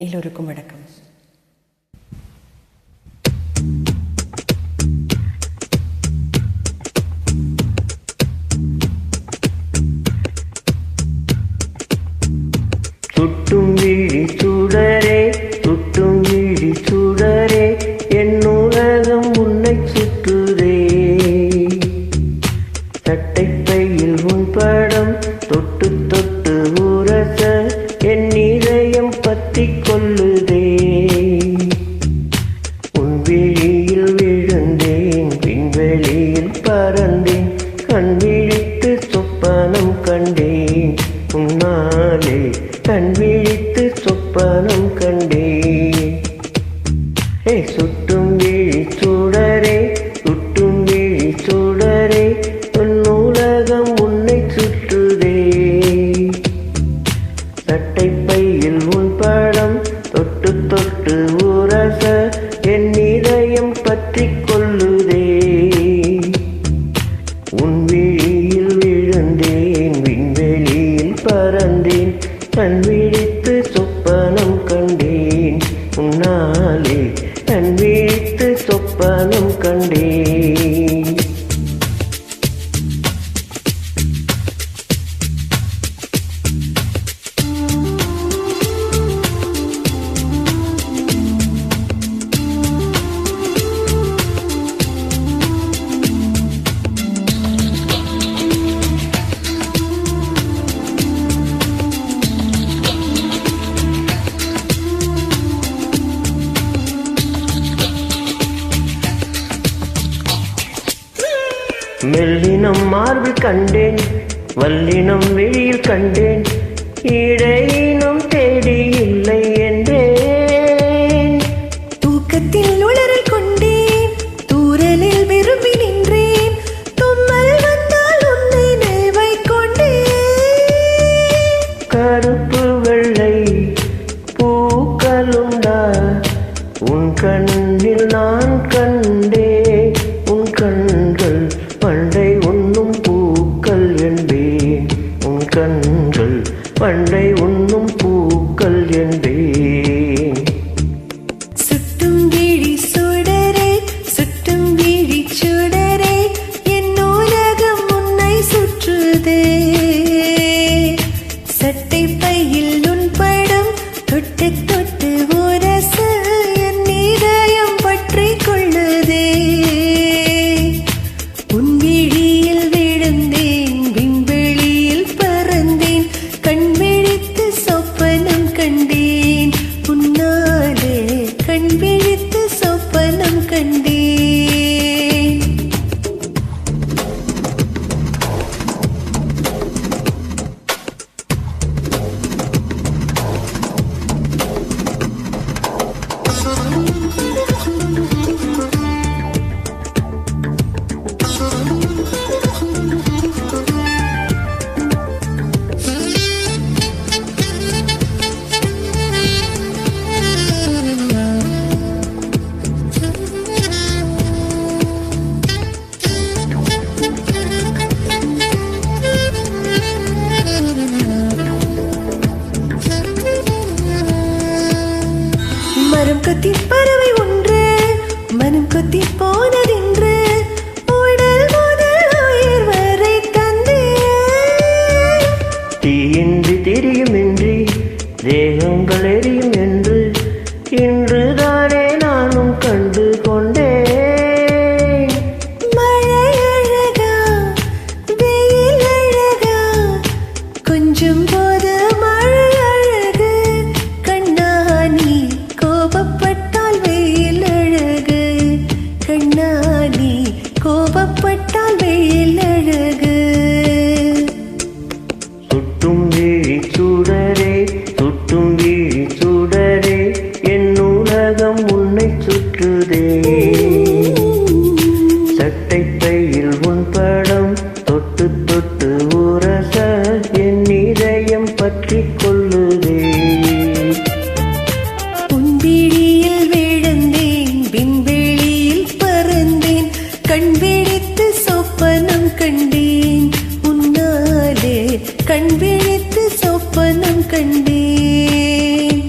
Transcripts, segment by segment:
எல்லோருக்கும் வணக்கம். சுட்டும் விழி சுடரே சுட்டும் விழி சுடரே என்னுலகம் உன்னை சுட்டும் விழுந்தேன் விண்வெளியில் பறந்தேன் கண் விழித்து சொப்பனம் கண்டேன். உன்னாலே கண் விழித்து சொப்பனம் கண்டேன். மெல்லினம் மார்பில் கண்டேன் வல்லினம் வெளியில் கண்டேன். இடையினம் தேடி இல்லை. jumpa கண் விழித்து சொப்பனம் கண்டேன். உன்னாலே கண் விழித்து சொப்பனம் கண்டேன்.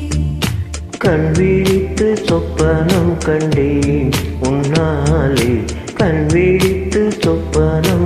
கண் விழித்து சொப்பனம் கண்டேன். உன்னாலே கண் விழித்து சொப்பனம்